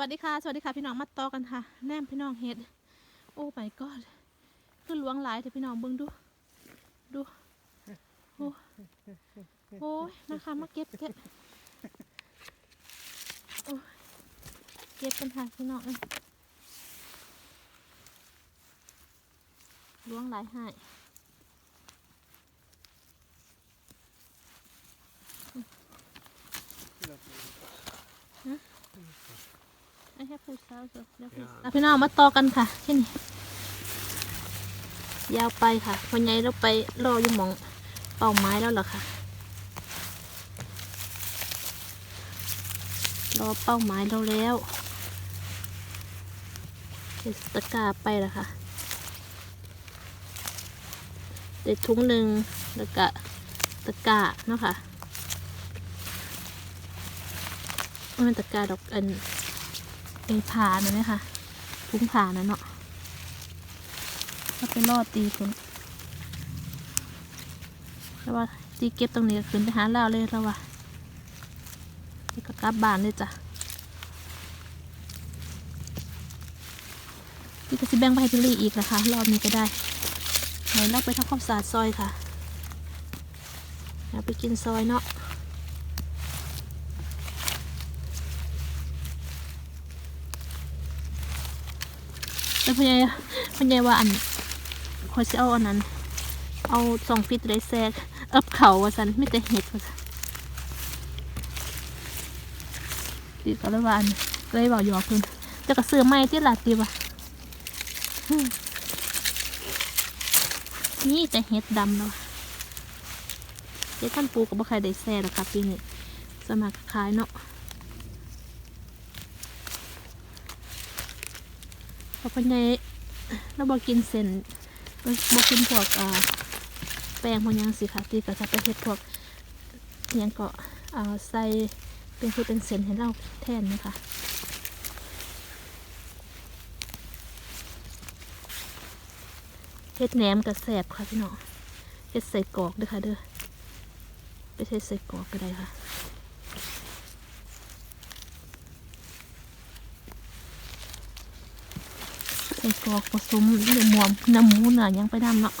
สวัสดีค่ะ สวัสดีค่ะพี่น้องมาต่อกันค่ะ แนมพี่น้องเฮ็ด โอ้ my god คือหลวงหลายแต่พี่น้องเบิ่งดู ดู โอ้โอ้ยนะคะมาเก็บเก็บโอ้ยเก็บกันค่ะพี่น้องเอ้ยหลวงหลายให้ไอ้แค่พูดเช้าจ้ะ เดี๋ยวพูดอะพี่น้องมาต่อกันค่ะที่นี่ยาวไปค่ะพอไงเราไปรออยู่หมองเป่าไม้แล้วเหรอคะรอเป้าหมายเราแล้วเทสตะกาไปแล้วค่ะเด็ดถุงหนึ่งแล้วก็ตะกาเนาะค่ะมันตะกาดอกอัน เอผานะไหมคะถุงผานะเนาะถ้าไปรอดตีคุณแล้วว่าตีเก็บตรงนี้ก็ขึ้นไปหาเล่าวเลยแล้วว่านี่ก็กลับบ้านเลยจ้ะนี่ก็สิแบ่งไปให้พี่ลี่อีกนะคะรอบนี้ก็ได้ไหนเราไปทำความสะอาดซอยค่ะเราไปกินซอยเนาะแล้ว พ่อใหญ่พ่อใหญ่ว่าอันคอยจะเอาอันนั้น เอาสองฟิตเลยแซกอิบเขาว่าสันไม่แต่เห็ดว่าสันตีก็เลยว่าอันก็เลยบอกหยอกคุณจะกระเสือไม้ที่หลาตีวะฮึ่มนี่แต่เห็ดดำแล้วเดี๋ยวท่านปูกับบ่ใครได้แซ่หรอกครับปีนี้สมัครขายเนาะ เพราะพ่อใหญ่เราบอกกินเส้นบอกกินพวกอ่าแป้งพวกยังสิค่ะที่ก็จะไปเฮ็ดพวกยังก็เอาใส่เป็นคือเป็นเส้นให้เราแทนนะคะเฮ็ดแหนมกับแสบค่ะพี่น้องเฮ็ดใส่กอกด้วยค่ะเด้อไปเฮ็ดใส่กอกก็ได้ค่ะ ใส่กรอกผสมเนื้อหมูน้ำหมูนื้อหยังไปดำเนาะ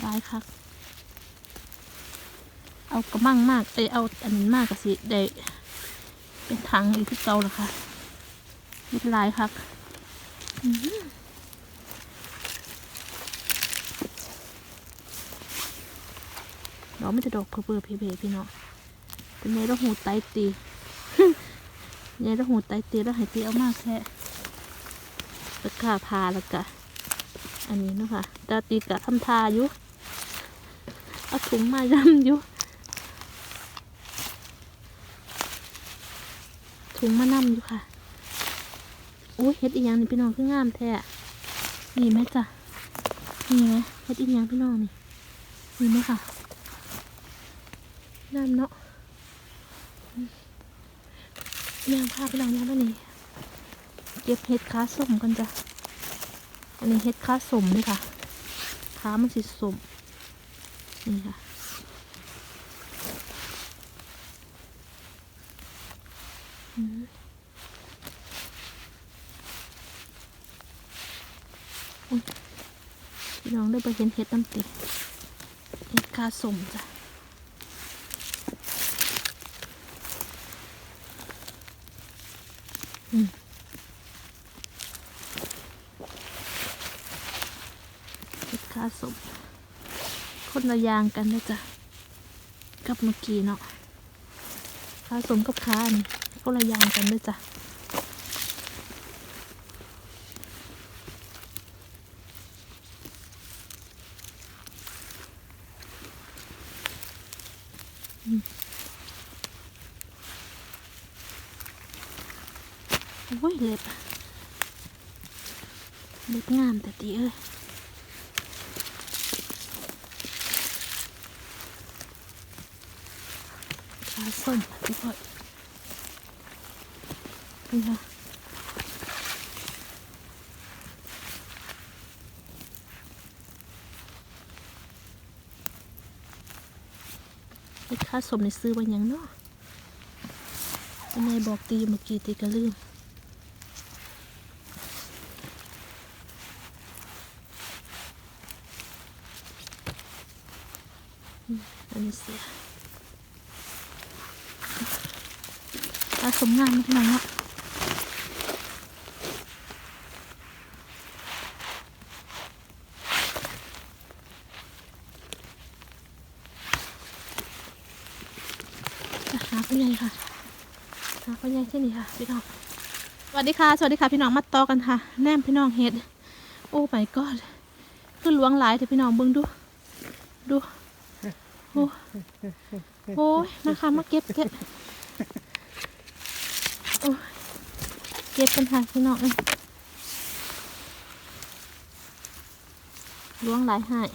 ได้ครับ เอากระมังมากเอยเอาอันนี้มากกสิได้เป็นถังอีกที่เก่าล้วค่ะรียบร้อยครับอื้อหือดอกไม่จะดอกเพอเบอร์เพเพพี่น้องเป็นไงเราหูไตตีไงเราหูไตตีแล้วหายตีเอามากแค่ตะกาพาแล้วกะอันนี้นะคะตาตีกะทำทาอยู่เอาถุงมายำอยู่ ถุงมานํอยู่ค่ะโอ้ยเฮ็ดอีหยังนี่พี่น้องคืองามแท้นี่ไหมจ้ะนี่ไหมเฮ็ดอีหยังพี่น้องนี่นี่ไหมค่ะงามเนาะอืมย่างพาพี่น้องย่างมานี่เก็บเฮ็ดค้าสมกันจ้ะอันนี้เฮ็ดค้าสมด้วยค่ะค้ามันสิสมนี่ค่ะ อืมอุ๊ย พี่น้องได้ไปเห็นเห็ดน้ำติเห็ดคาสมจ้ะอืมเห็ดคาสมคนละยางกันนะจ๊ะกับเมื่อกี้เนาะคาสมกับคานี่คนละยางกันนะจ๊ะ โอ้ยเล็บเล็บงามแต่ตีเอ้ยขาส้มทุกคนนี่ค่ะค่าสมในซื้อวันยังเนาะทำไมบอกตีเมื่อกี้ตีก็ลืม อันนี้เสียผสมงานนิดหน่อยเนาะจะหาพ่อใหญ่ค่ะหาพ่อใหญ่ที่นี่ค่ะพี่น้อง สวัสดีค่ะ สวัสดีค่ะพี่น้องมาต่อกันค่ะ แนมพี่น้องเห็ด โอ้ไปก็คือหลวงหลายแต่พี่น้องเบิ่งดู โอ้โอ้ยนะคะมาเก็บเก็บโอ้ยเก็บกันค่ะพี่น้องเอ้ยล้วงหลายหาย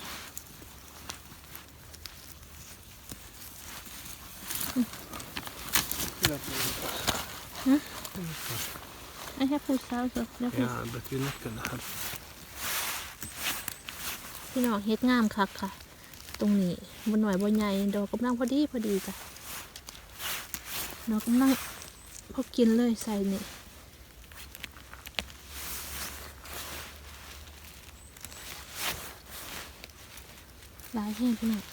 ไอ้แค่พูดเศร้าสุดแล้วพูด Ja, bet vi nyckeln här. พี่น้องเฮ็ดงามคักค่ะ ตรงนี้ บนหน่อยบนใหญ่ดอกกำลังพอดีพอดีจ้ะดอกกำลังพอกินเลยใส่นี่หลายแห้งพี่น้อง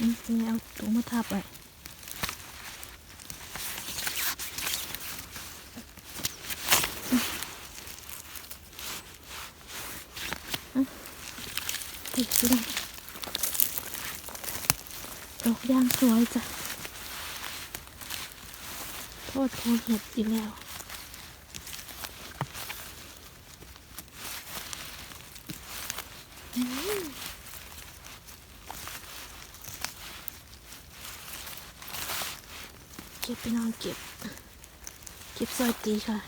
นี่เอาถุงมาทับไว้ติดพี่น้องดอกยางสวยจ้ะโทษโทษ เห็ดอีกแล้วเก็บไปนอนเก็บ เก็บซอยตีค่ะ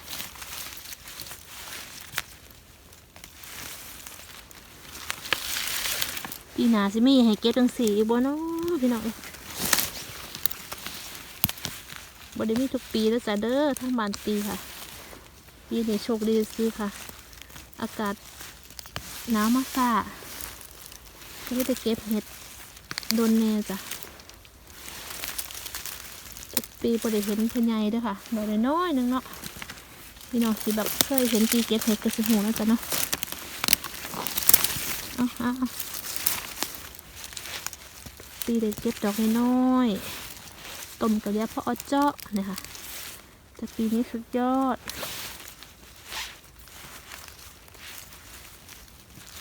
ปีหนาสิมีให้เก็บตังสีบ่เนาะพี่น้อง บ่ได้มีทุกปีแล้วจ้ะเด้อทั้งบานปีค่ะ ปีนี้โชคดีซื้อค่ะ อากาศหนาวมากค่ะก็ได้เก็บเห็ดโดนแน่จ้ะทุกปีบด้เห็นพญายเด้อค่ะบ่ได้น้อยหนึงเนาะพี่น้องสิแบบเคยเห็นปีเก็บเห็ดก็สิหูแล้วจ้ะเนาะเอาเอาปีได้เก็บดอกน้อย ต้มกระเดียพออเจาะนี่ยค่ะแต่ปีนี้สุดยอด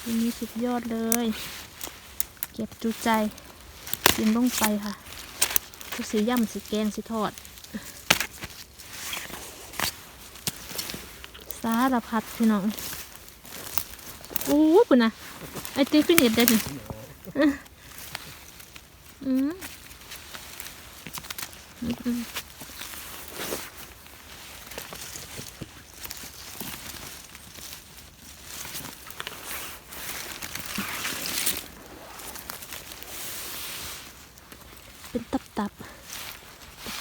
ปีนี้สุดยอดเลย เก็บจุใจกินลงไปค่ะสีย่ำสีแกงสีทอด สารพัดพี่น้องโอ้ปุ่นนะไอตีฟินิชเด็ดนี่อื้ออืมอืม เป็นตับตับ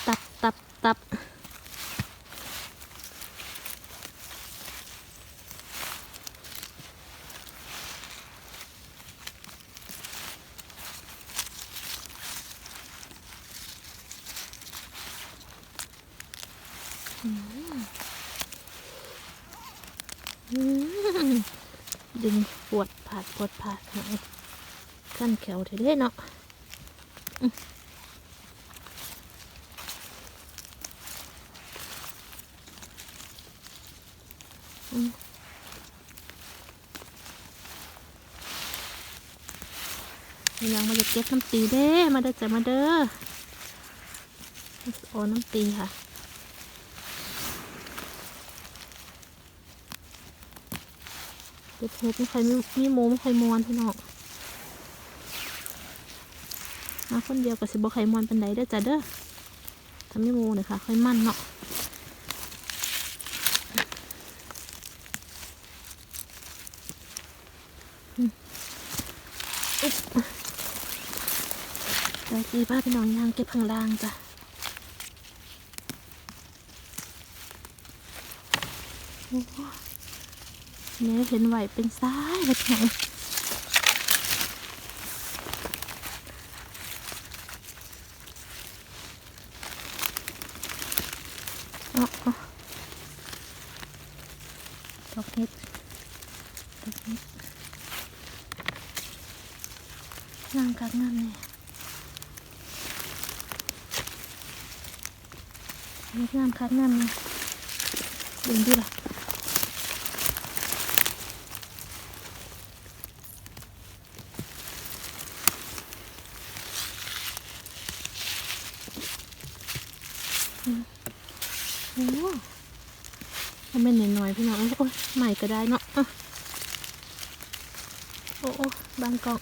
ตับตับตับ ดึงปวดผาดปวดผาดหน่อยขั้นแขวเท่ๆเนาะยังมาจะเก็บน้ำตีเด้ มาเด้อจ้ะมาเด้อโอ้น้ำตีค่ะ เก็บเห็ดไม่ค่อยมีมีหมูไม่ค่อยมวนพี่น้องมาคนเดียวกับสิบบไข่มวนเป็นไดเด้อจ้ะเด้อทำไมีหมูหน่อยค่ะ ค่อยมั่นเนาะอืมอุ๊บเดี๋ยวจีพาพี่น้องยางเก็บข้างล่างจ้ะโอ้ เนี่ยเห็นไหวเป็นซ้ายเลยพี่น้องเอาเอาดอกเห็ดดอกเห็ดงามคักงามเนี่ยนี่งามคัดงามเลยดึงดิล่ะอืมโอ้โห มันเป็นหน่อยๆพี่น้องโอ้ยใหม่ก็ได้เนาะอะโอ้โอ้บางกอง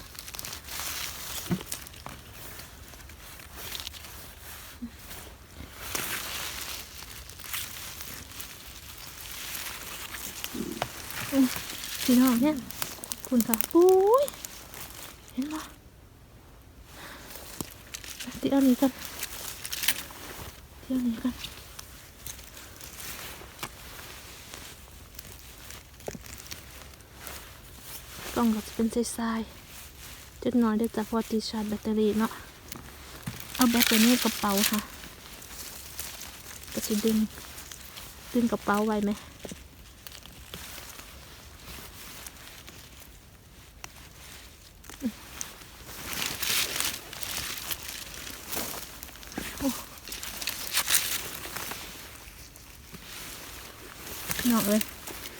พี่น้องเนี่ยคุณค่ะอุ้ยเห็นปะเที่ยวนี้กันเที่ยวนี้กัน กล่องก็จะเป็นทรายๆจุดน้อยเดี๋ยวจะพอตีชาร์จแบตเตอรี่เนาะเอาแบตเตอรี่กระเป๋าค่ะก็จะดึงดึงกระเป๋าไว้ไหมหนอกเลย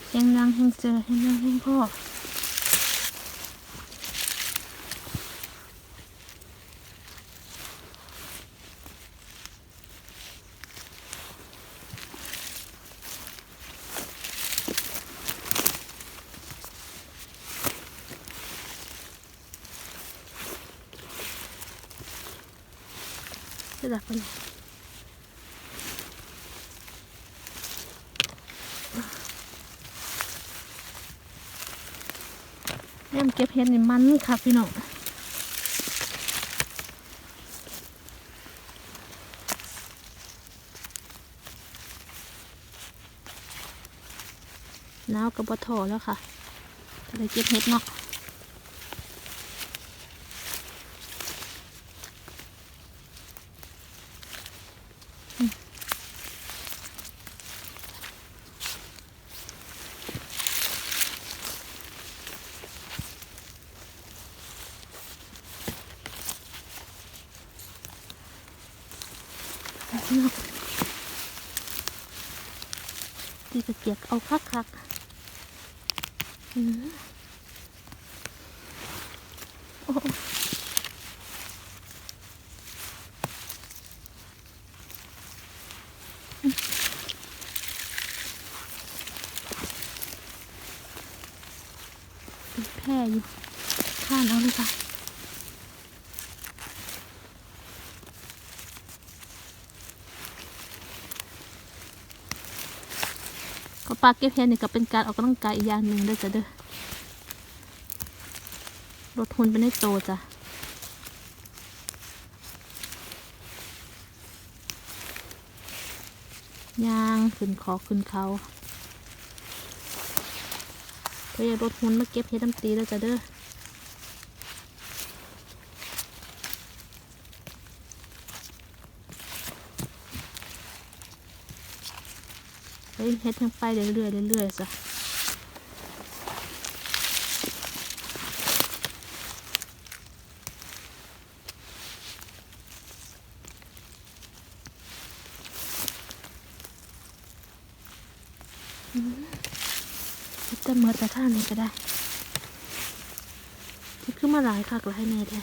แห้งรังแห้งเจอแห้งรังแห้งพ่อ จะดับไปเลยเริ่มเก็บเห็ดนี่มันค่ะพี่น้องหนาวกับบะถอแล้วค่ะจะได้เก็บเห็ดเนาะ ตีตะเกียกเอาคักคักโอ้แพร่อยู่ข้านเอาเลยค่ะ ก็ปลาเก็บเห็ดนี่ก็เป็นการออกกำลังกายอีกอย่างหนึ่งด้วยจ้ะเด้อลดทุนไปในโตจ้ะย่างขึ้นคอขึ้นเขาเพื่อลดทุนมาเก็บเห็ดน้ำตีด้วยจ้ะเด้อ เฮ้ยเฮ็ดยังไปเรื่อยๆเรื่อยๆจ้ะเฮ็ดแต่เมือแต่ท่านี้ก็ได้ที่ขึ้นมาหลายคักหลายแน่แท้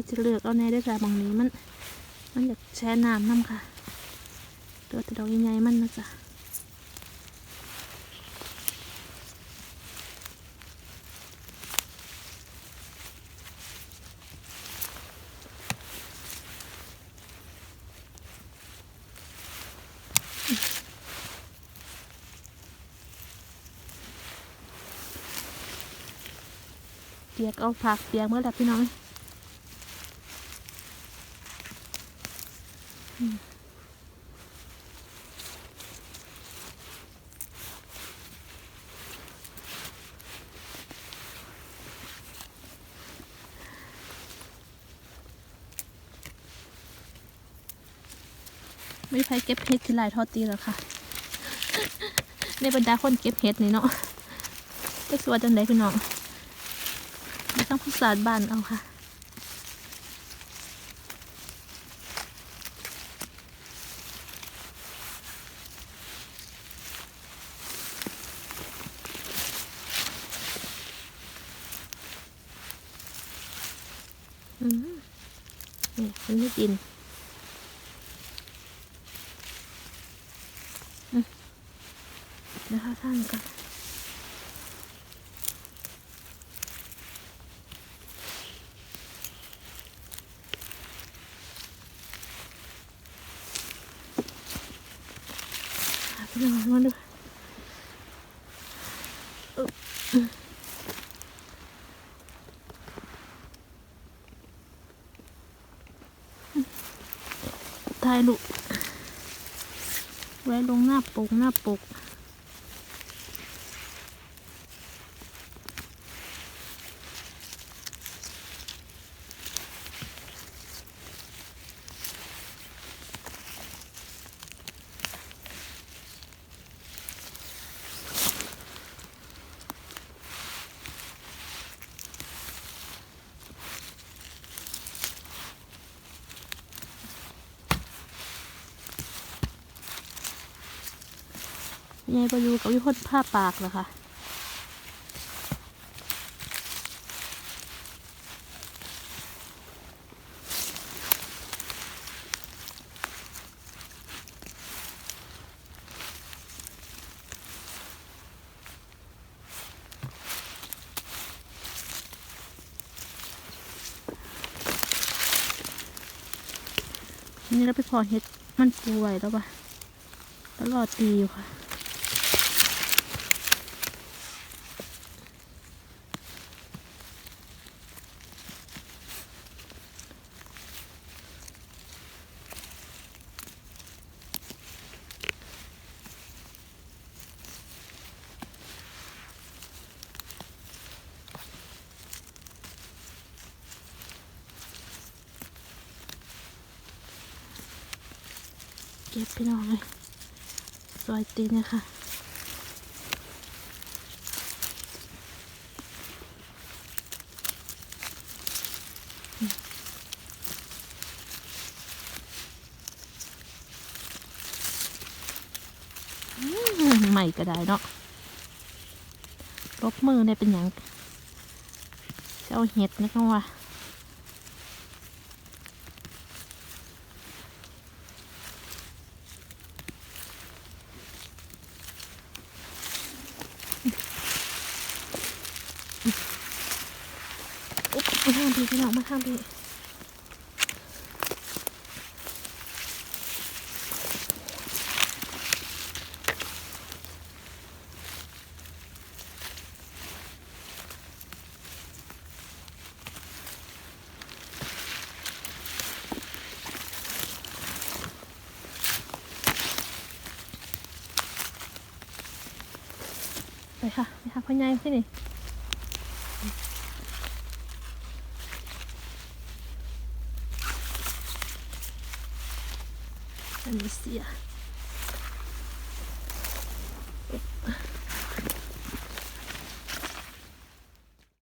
ที่จะเลือกเอาแน่ได้ค่ะบางนี้มัน มันอยากแช่น้ำน้ำค่ะตัวแต่ดอกใหญ่ๆมันนะจ๊ะเปียกเอาผักเปียกเมื่อไหร่พี่น้อง มไม่มีใครเก็บเห็ดที่ลายทอดตีหรอกค่ะ ในบรรดาคนเก็บเห็ดนี่เนาะก็สวยจังไดพี่น้องไม่ต้องพิสานบ้านเอาค่ะ อืมนี่ มันไม่กินอืมเดี๋ยวเขาสร้างกันพี่น้องมาดูอึ๊บอืมถ่าย ลูก ไว้ลงหน้าปกหน้าปก ยายประยูกับวิพนผ้าปากเหรอคะนี่เราไปพอเห็ดมันป่วยแล้วปะตลอดตีอยู่ค่ะ พี่น้องเลยซอยตีนนะคะใหม่ก็ได้เนาะลบมือเนี่ยเป็นอย่างเจ้าเห็ดนะครับว่า อุ๊บมาข้างพี่พี่น้องมา ข้างพี่ไปค่ะไปค่ะพ่อใหญ่ที่นี่